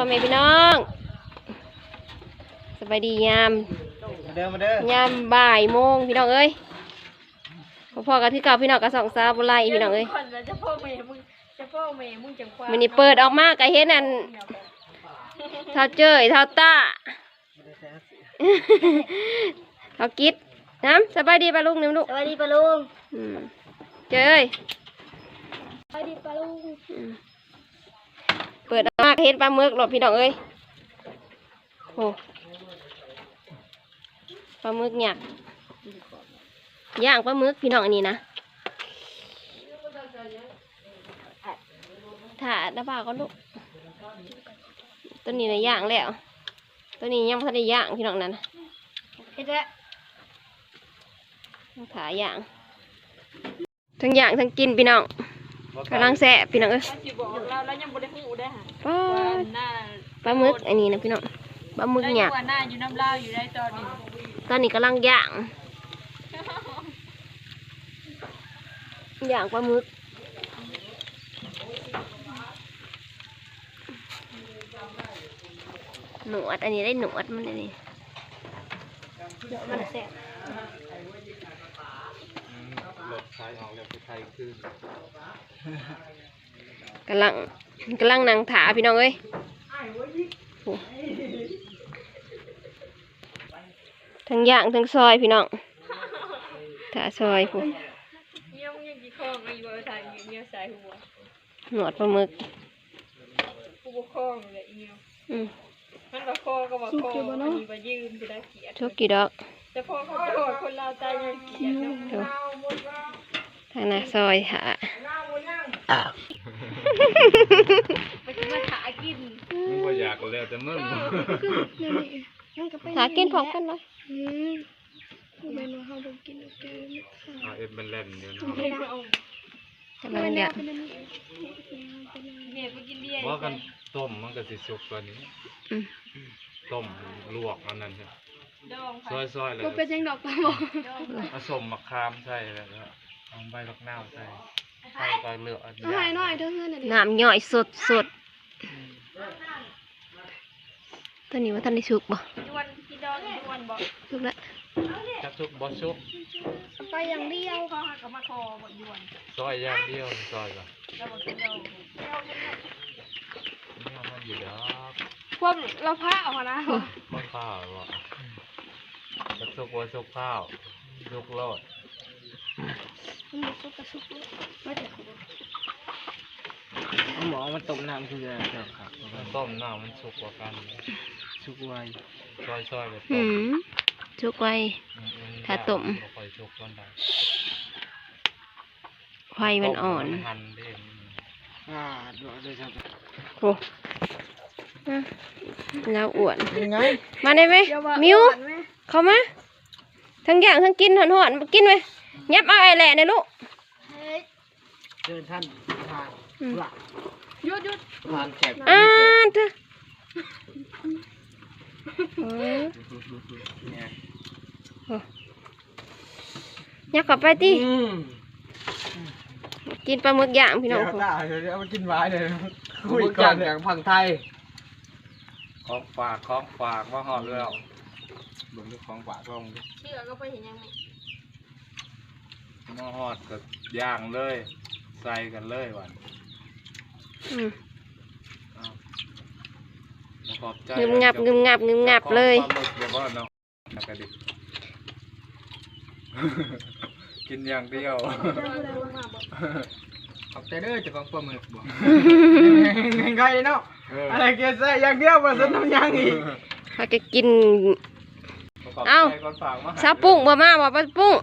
พ่อแม่พี่น้องสบายดียามมาเด้อมาเด้อยามบ่ายโมงพี่น้องเอ้ยพ่อๆกับที่เก่าพี่น้องกับสองสาวบุไลพี่น้องเอ้ยคนแล้วจะพ่อแม่มึงจะพ่อแม่มึงจังกว่ามันนี่เปิดออกมาก็เห็นอันเท่าเจ้ยเท่าต้าเท่ากิดน้ำสบายดีปะลุงน้ำลูกสวัสดีปะลุงอืมเจ้ยสวัสดีปะลุงอืม เปิดออกมาก็เห็นปลาหมึกหลบพี่น้องเอ้ยโอ้ปลาหมึกหยักย่างปลาหมึกพี่น้องอันนี้นะถ่าดาบ่าวก็ลูกตัวนี้นะย่างแล้ว ตัวนี้ยังไม่ทันได้ย่างพี่น้องนั่นน่ะเฮ็ดแล้วต้องถ่าย่าง ทั้งย่างทั้งกินพี่น้อง กำลังแสบพี่น้องเอ้ยถ้าสิบอกเราแล้วยังบ่ได้ฮู้ได้อค่ะป้าว่าดหน้าปลาหมึกอันนี้นะพี่น้องปลาหมึกได้หยักว่าหน้าอยู่น้ำลาวอยู่ได้ตอนนี้ตอนนี้กำลังย่างย่างปลาหมึกหนวดอันนี้ได้หนวดมันอันนี้เดี๋ยวมันแซ่บ รถไทยออกแล้วไปไทยขึ้นกำลังกำลังนั่งถาพี่น้องเอ้ยโอ้ทั้งย่างทั้งซอยพี่น้องถาซอยผู้เงี้ยวยังกี่ข้องอายุบ่ทางเงี้ยวใส่หัวหนวดปลาหมึกผู้ปกครองเลยเงี้ยวอืมมันว่าคอก็ว่าคออันนี้บ่ยืมสิได้เกียรติทุกกี่ดอกแต่พ่อเขาจะว่าคนลาวตายยังเกียรติเนาะดู ทางหน้าซอยถาไปสิมาหากินมึงก็อยากแล้วแต่มึงหากินพร้อมกันเลยเอาเอ็มเป็นเล่นเดี๋ยวนะเด็กมาเอากำลังย่างเด็กไปกินเบียร์ว่ากันต้มมันก็สิสุกกว่านี้อืมต้มลวกอันนั้นใช่ ดองซอยซอยๆเลยดองผสมมะขามใส่แล้วก็เอาใบบักนาวใส่ใส่ก็เลือกอันนี้น้ำย่อยสดสดตัวนี้ว่าท่านได้สุกบ่ยวนกินดองยวนบอกสุกแล้วจักสุกบ่สุกไปอย่างเดียวเขาหากับมาคอบอกยวนซอยอย่างเดียวซอยก่อนแล้วบอกกินดองนี่เอามันอยู่แล้วพว กเราพระออกมานะมันข้าวบ่จักสุกบ่สุกข้าวสุกโลดหมอมันต้มน้ำคืออะไรครับต้มน้ำมันสุกกว่ากันชุกไว้ซอยซอยๆแบบหืต้มมสุกไว้ถ้าต้มบ่ค่อยสุกปานใดไฟมันอ่อนหั่นเด้งอ่าดูดูครับโอ้อะแล้วอ้วนยังไงมาได้ไหมมิว เข้ามาทั้งย่างทั้งกินหอนหอนๆกินไหมยับเอาไอ้แหละนะลูกเชิญท่านทานอืมหลักหยุดหยุดทานแขกอ่าเถอะโอ้ยเนี่ยยักกลับไปติอืมกินปลาหมึกย่างพี่น้องเดี๋ยวผมตาเดี๋ยวเอามากินไว้เลยคุยก่อนอย่างพังไทย ของฝากของฝากมาหอดแล้ว เบิ่งดูของฝากลองดูเชื่อก็ไปเห็นยังไงมาหอดกับย่างเลย ใส่กันเลยวันอืมอ้าวบ่ขอบใจงึมงับงึมงับงึมงับเลย ขอบคุณเดี๋ยวบ่เนาะแล้วก็ดิกินอย่างเดียวขอบใจเด้อเจะของปลาหมึกบอกยังไงเนาะเอออะไรเกี่ยวกับอย่างเดียวมาสนน้ำยังอีกเขาจะกิน ขอบเอ้าใจคนฝากมาให้ซาปุ้งบ่มาบ่ปลาปุ้ง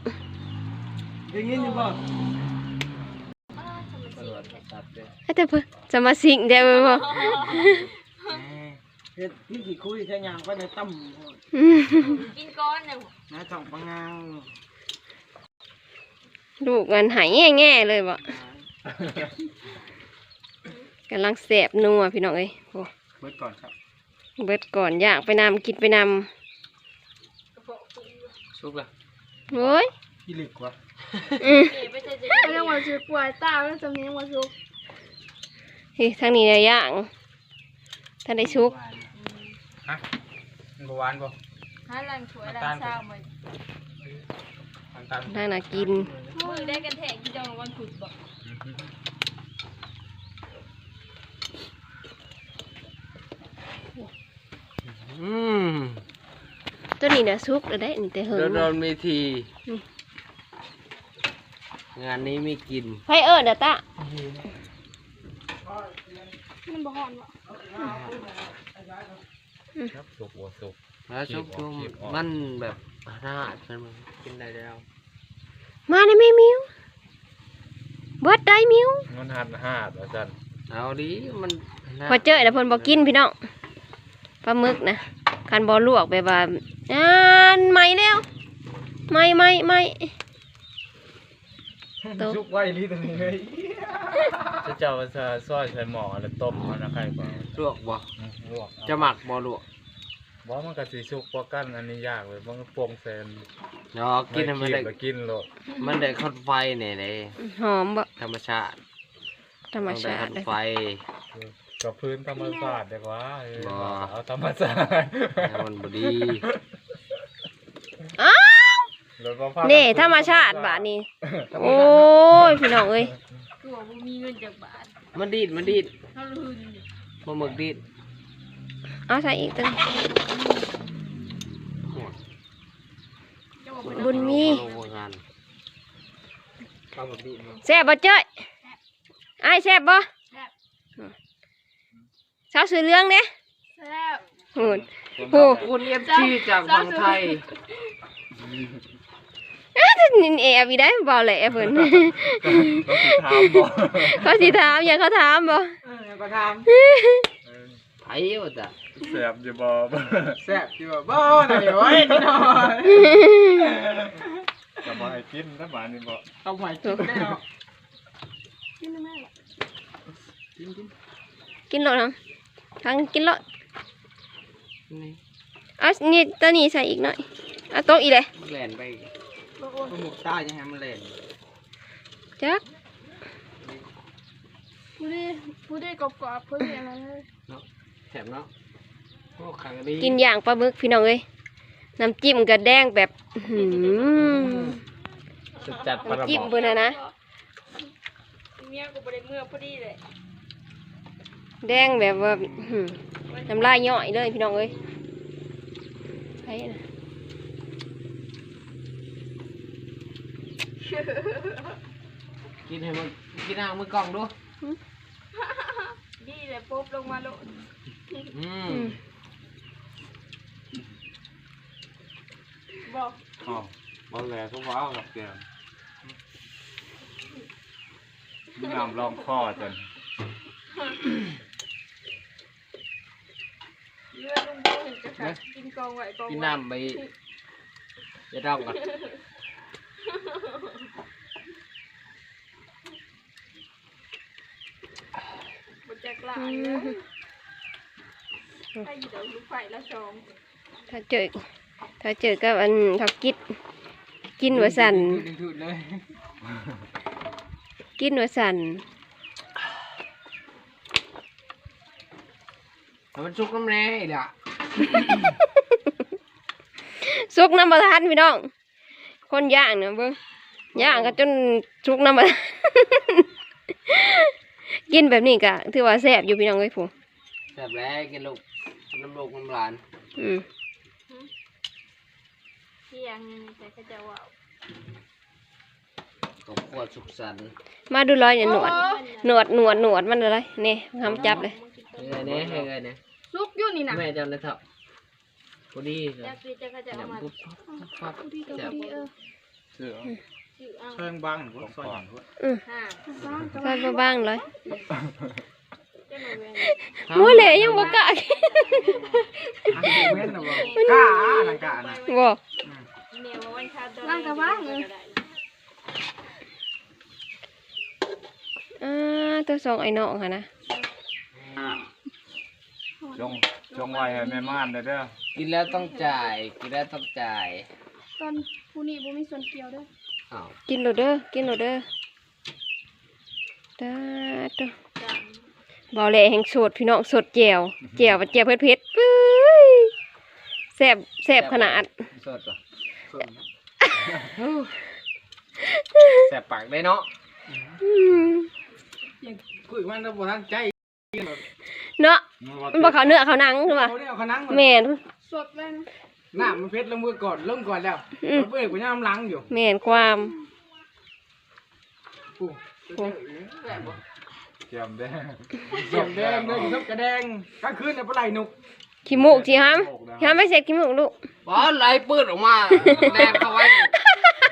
ยังงี้อยู่บ่ตำรวจมาตัดเด้อให้แต่เพิ่นจะมาสิงเดียวบ่เฮ็ดพี่กี่คุยแค่ยังก็จะตั้มอืมกินก้อนเนี่ยนะจ่องปังงางลูกมันหายแง่ๆเลยบ่กำลังแสบนัวพี่น้องเอ้ยโอ้เบิดก่อนครับ เบิดก่อนย่างไปนำกินไปน ซุกละำโอ้ยพี่ลึกวะอืมเไปเจอเจเขายังว่าจะป่วยตาแล้วจะมีว่าสุกเฮ้ยทางนี้เนี่ยย่างท่านได้ชุกฮะมันบหวานบ่หาลังถ้วยลังเช้ามาน้ำตาลน่าน่ากินมือได้กันแทงที่จองวันพุธบอกอืม ตัวนี้น่ะชุกแล้วได้นี่แต่เหิงโดนโดนมีทีอืมงานนี้มีกินไผเอิ้นน่ะตะมันบ่ฮ้อนบ่ครับสุกหัวสุกแล้วชุบคีบออกชุบคีบออกมันแบบน่าใช่ไหมกินได้แล้ว มาได้ไหมมิวเบิดได้มิวเงินหันห้าอาจารย์เอาดิมันน่าพอเจอแล้วเพิ่นบ่กินพี่น้องปลาหมึกนะ คันบ่ลวกแบบว่าอ่านใหม่แล้วใหม่ใหม่ใหม่โต๊ะชุบไว้ลีตรงนี้เลยจะเจ้าว่าจะซอยใส่หม้อแล้วต้มมันนะใครก่อนลวกบ่ลวกเอาจะหมักบ่ลวกบ่มันก็สิสุกกว่ากันอันนี้ยากเลยมันก็โปร่งแซนเนาะกินให้มันได้แล้วกินโลดมันได้คอนไฟเนี่ยเลยหอมบ่ธรรมชาติธรรมต้องได้ชาคอตินเลยไฟ กับพื้นธรรมชาติดีกว่าเออบ่ เอาธรรมชาติให้มันบ่ดีอ้าวแล้วก็พานี่ธรรมชาติบาดนี้โอ้ยพี่น้องเอ้ยคือว่าบ่มีเงินจากบาทมันดีดมันดีดเฮาลืนบ่หมึกดีดเอาใส่อีกตึงโอ้ยจะบอกบุญมีลงโรงงานปลาหมึกดีเนาะแซ่บบ่เจ้ยอ้ายแซ่บบ่ เช้าซื้อเรื่องเด้แซ่บหุ่นโอ้โอ้ คุณเอฟซีจากฝั่งไทยอ้าวนินแอบอีได้บ่แหละเพิ่นก็สิถามบ่เขาสิถามอย่าเขาถามบ่เออก็ทไผว่าจ้ะแซ่บอยู่บ่ำแซ่บที่ว่าบ่ไหนไว้นี่หน่อยจะบ่ให้กินนะบาดนี้บ่เอาใหม่กินได้เนาะกินได้ไหมล่ะกินกินกินโลดทั้ง ทั้งกินโลดนี่เอานี่ตัวนี้ใส่อีกหน่อยเอาโต๊ะอีกเลยแล่นไปโอ้โหปลาหมึกตายยังไงมันแหลนจักผู้ได้ผู้ได้กรอบๆผู้ได้อะไรเลยแถมเนาะโอ้ขังดีกินอย่างปลาหมึกพี่น้องเอ้ยน้ำจิ้มก็แดงแบบอื้อหือจะจัดปลาน้ำจิ้มหมอเพิ่นน่ะนะเมียก็บ่ได้เมื่อพอดีเลย แดงแบบว่าอื้อหือน้ำลายย่อยเลยพี่น้องเอ้ยไผน่ะกินให้มันกินหางมือกล้องดูดีเลยปุ๊บลงมาโลดอือืมมบอกอ๋อบ่แลก็ว้าวกับแกมมีน้ำรองคอจน เลือดลง บ่เห็นจะขาดกินกองไว้กองกินไว้น้ำไปจะเดากันบ่จักหลายเลยให้อยู่เดี๋ยวลูกไฟละสองถ้าเจอถ้าเจอกับอันเขากิดกินว่าสั่นถุดๆเลยกินว่าสั่นให้มันชุกน้ำแน่อีกละ สุกน้ำประทานพี่น้อง คนย่างเนี่ยเบิ่งย่างก็จนสุกน้ำประทานกินแบบนี้ก็ถือว่าแซ่บอยู่พี่น้องเอ้ยผมแบบแรกกินลูกน้ำลูกน้ำหลาน อืมเที่ยงนี่แต่ก็จะว่าวครอบครัวสุขสันต์มาดูรอยเนี่ยหนวดหนวดหนวดหนวดมันอะไรนี่ทำจับเลยเฮ้ยเนี่ยเฮ้ยเนี่ยซุก อยู่นี่นะแม่เจ้าในทับพอดีจ้ะจักรีจะก็จะแบเอาบมาปุ๊บปั๊บผู้ดีกับแซ่บผู้ดีเออเสือชื่อเอาเชิงบางหรือว่าซอยหรือว่าอืมห้าใส่มาบ้างเลยเจ้าหน่วยเวรโอ้เหลยยังบ่กล้าอันนี้เว้นนะบ่กล้าอันกล้านะบ่เมียว่าวันชาติร่างกะว่างเลยอ่าตัวสองไอ้น้องค่ะนะ จงจงไว้ให้แม่ม่านเด้อเด้อกินแล้วต้องจ่าย กินแล้วต้องจ่ายตอนผู้นี้บ่มีส่วนเกี่ยวเด้วยอ้าวกินโลดเด้อกินโลดเด้อตาตัวเบาแหล่แห่งสดพี่น้องสดแจ่วแจ่วมันแจ่วเผ็ดเผ็ดๆปื้ยแซ่บแซ่บขนาดสดป่ะแสบปากได้เนาะอืม คุยมันแล้วบ่ทันใจ เนาะมันบ่เขาเนื้อเขาหนังใช่ป่ะเขาเนี่ยเขานั่งแม่นสดเลยนะหน้ามันเพชรลงมือก่อนลงก่อนแล้วอืมเพื่อนกูย่ำหลังอยู่แม่นความปูเจียมแดงเสียมแดงเลยทุบกระแดงกลางคืนเนี่ยปลาไหลหนุกขี้มูกสิฮัมฮัมไม่เสร็จขี้มูกลูกบอลไหลปืดออกมาแดงเข้าไว้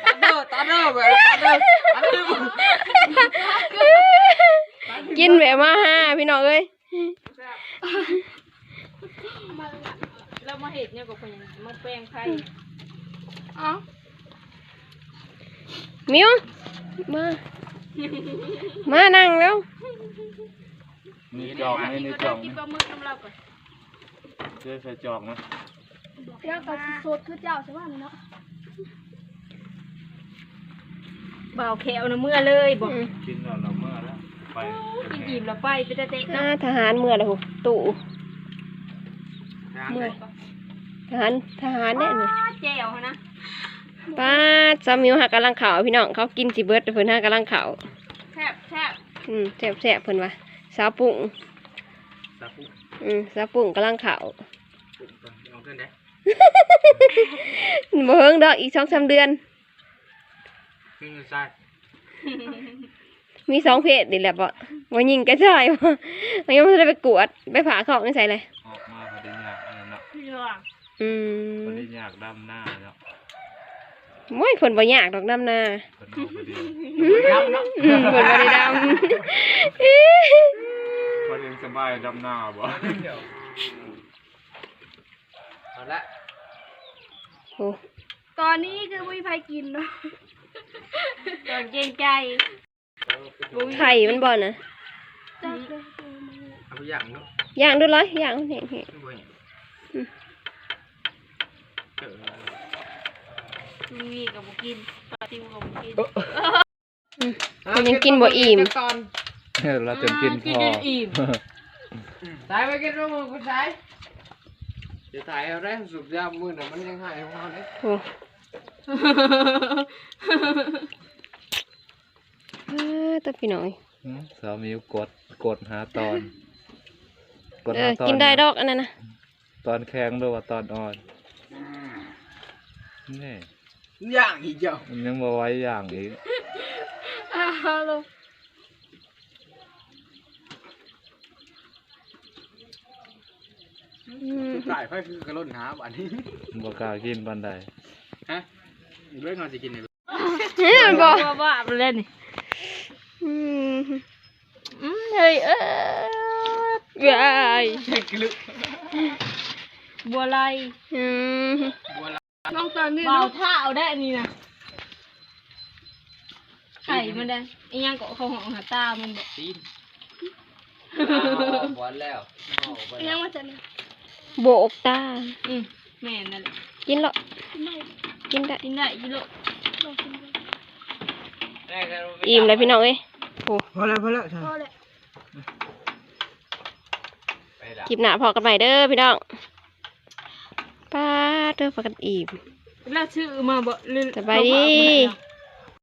ตาเด้อตาเด้อแบบตาเด้อตาเด้อกินแบบมาห้าพี่น้องเอ้ย เรามาเห็ดเนี่ยกับคนมาแปลงไข่เอ้ามิวมา มานั่งแล้วนี่จอกนี่นี่จอกกินปลาหมึกน้ำเราก่อนเจอใส่จอกนะเดี๋ยวก็สิสดคือเจ้าใช่ป่ะเนาะเบาแขวนะเมื่อเลยบอกอืมกินแล้วเราเมื่อแล้ว ไปกินอิ่มแล้วไปไปเตะๆหน้าเนาะทหารเมื่อไรหกตู่เมื่อทหารทหารเนี่ยนี่แจ่วนะป้าจามิวหากำลังเข่าวพี่น้องเขากินสิเบิร์ดเพิ่นหากำลังเข่าวแซ่บแซ่บอืมแซ่บแซ่บเพิ่นว่าสาวปุ่งสับปุ๊บอืมสาวปุ่งกำลังเข่าวปุ๊บก่อนเอาขึ้นได้บ่เฮิงดอกอีกสองสามเดือนขึ้นใส่ มีสองเพศนี่แหละบ่ว่ายิงกระชายบ่ว่ายังไม่ได้ไปกวดไปผ่าเขาไม่ใส่เลยออกมาพอดีอยากอะไรเนาะเรื่องอืพอมดีอยากดำหน้าเนาะโอ้ยเพิ่นบ่ยากดอกน้ำนาเป็นออกพอดีครับเนาะอืมเพิ่นบ่ได้ดำพอดีสบายดำหน้าบ่เอาละโอ้ตอนนี้คือไม่มีใครกินเนาะตอนเกรงใจ ไข่มันบ่น่ะจักเลยเอาไปอย่างเนาะย่างดูเลยย่างนี่นี่ไม่ไหวอืมเออลุยกับบุกินปลาติวกับบุกินมันยังกินบ่อิ่มตอนเราจะกินพออิ่มสายไปกินร่วมมือคุณสายจะถ่ายเอาได้สุดยอดมือน่ะมันยังหายของเราเลยโอ้เออ ตัวพี่น้อยหืมสามีกดกดหาตอนกดเอหาอตอนกินได้ดอกอันนั้นนะตอนแข็งหรือว่าตอนอ่อนนี่อย่างอีกเจ้ามันยังมาไว้อย่างอีกอ้าวลงอืมสายไฟคือกระล่นหาบ้านนี้บ่กล้ากินปันใดฮะอีกเรื่องนอนสิกินเนี่ยเฮ้ยมันบอกว่าว่าไปเล่นนี่อืมอืม เฮ้ยเออวายเช็คลึกบัวลายอืมน้องตอนนี้เบาเนาะท่าเอาได้อันนี้นะไข่มันได้อีหยังก็เขาหองหาตามันบอกตีนหวานแล้วเอาไปยังมาจากนี่โบกตา อืมแม่นนั่นแหละกินเหรอไม่กินได้ กินได้กินโลกลองกินดูอิ่มเลยพี่น้องเอ้ย โอ้พอแล้วพอแล้วพอเลยไปดับคลิปหน้าพอกันใหม่เด้อพี่น้องป้าเด้อพอกันอิ่มแล้วชื่อมาบ่หรือสบายดี